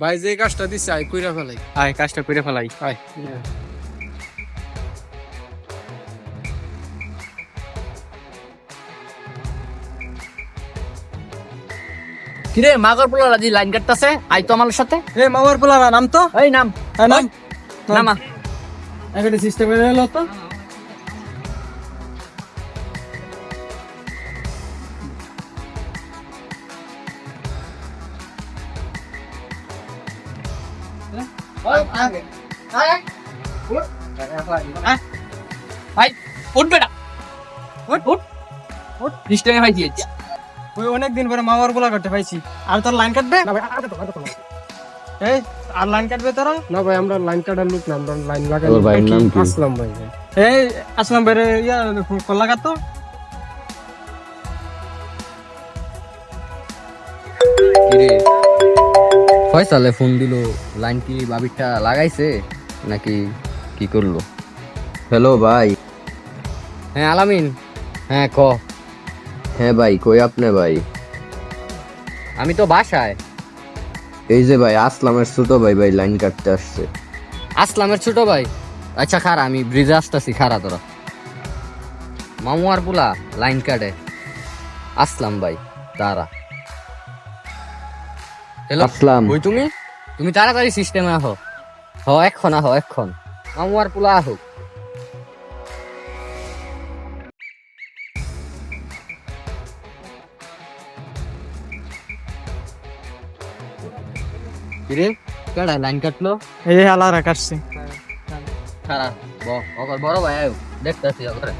ভাই যে কাজটা দিছে আই কইরা ফেলাই। আয় কাজটা করে ফেলাই। আয় কিরে মাগর পোলা দি লাইন কাটতাছে আই তো আমার সাথে। এ মামার পোলারা নাম তো? এই নাম। হ্যাঁ, নাম। নামা একটা সিস্টেম এলো তো। ভাই উঠ। বেটা। উঠ উঠ। উঠ। সিস্টেমে ভাই দিয়েছি ওই অনেক দিন পরে মামার পোলা করতে পাইছি। আর তোর লাইন কাটবে? এই আর লাইন কাটবে তোরা? না ভাই আমরা লাইন কাটার লোক না আমরা লাইন লাগাই তোর ভাইয়ের নাম কি? আসলাম ভাই। এই আসলাম ভাই রে, ইয়া কল্লা কাটো কিরে? ফয়সালে ফোন দিল লাইন কি বাবিরটা লাগাইছে নাকি কি করল? হ্যালো ভাই। হ্যাঁ আলামিন। হ্যাঁ ক। হ্যাঁ ভাই কই আপনি ভাই? আমি তো বাসায়। এই যে ভাই আসলামের ছোট ভাই ভাই লাইন কাটতে আসছে। আসলামের ছোট ভাই? আচ্ছা খারা আমি ব্রিজে আসতেছি খারা তোরা। মামু আর পুলা লাইন কাটে। আসলাম ভাই হ্যালো আসলাম ওই তুমি? তুমি তাড়াতাড়ি সিস্টেমে আহো। হ এখন আহো এখন। মামু আর পুলা আহো। কিরে? কেডা লাইন কাটলো? এই আলারা কাটছে। খারাপ ব বড় ভাই আয়ো। দেখতেছি অগরে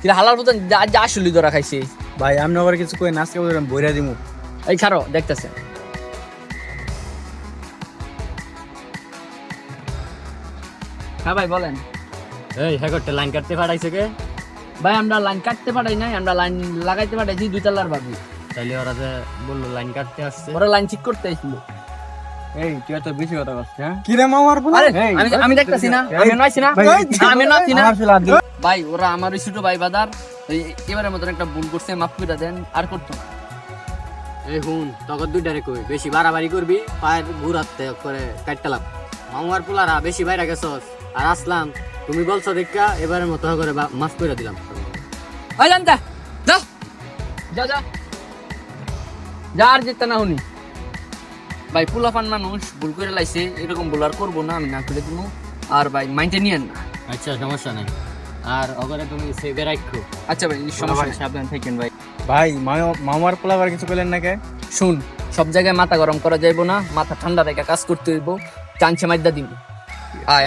কিরে হালার মতন যা যা আসলি ধরা খাইছে ভাই আমি আবার কিছু কই নাচকে বললাম বইরা দিমু। এই খারো দেখতেছে। হ্যাঁ ভাই বলেন। এই হেগরতে লাইন কাটতে পাঠাইছে কে? ভাই আমরা লাইন কাটতে পারাই নাই আমরা লাইন লাগাইতে পাঠাইছি দুই তালার বাবু। তাইলে ওরা যে বলল লাইন কাটতে আসছে। ওরা লাইন ঠিক করতে আইছিল এই তুই এত বেশি কথা বলছিস হ্যাঁ? কি রে মামার আরে আমি আমি দেখতাছি না আমি নয়ছি না। আমি নয়ছি না। ভাই ওরা আমার ছোট ভাই বাদার। এবারের মতন একটা ভুল করছে মাফ করে দেন আর করতো না। এই হুন তখন দুইটারে কই? বেশি বাড়াবাড়ি করবি পায়ের ঘুরাতে করে কাটতালাম মামুয়ার পোলারা বেশি বাইরে গেছস আর আসলাম তুমি বলছো দেখা এবারের মতো করে বা- মাফ করে দিলাম। জানতা যা। যা যা। যা আর যেতে না শুনি ভাই পোলাপান মানুষ ভুল করে লাইছে এরকম ভুল আর করব না আমি না করে দিব আর ভাই মাইন্ডে নিয়েন না। আচ্ছা সমস্যা নাই। আর অগরে তুমি সেভে রাখো। আচ্ছা ভাই সমস্যা নেই, সাবধান থাকেন ভাই। ভাই মামা- মামার পোলাবার কিছু কইলেন না কে শুন সব জায়গায় মাথা গরম করা যাইবো না মাথা ঠান্ডা রেখে কাজ করতে হইব চাঞ্চে মাইদা দিব আয়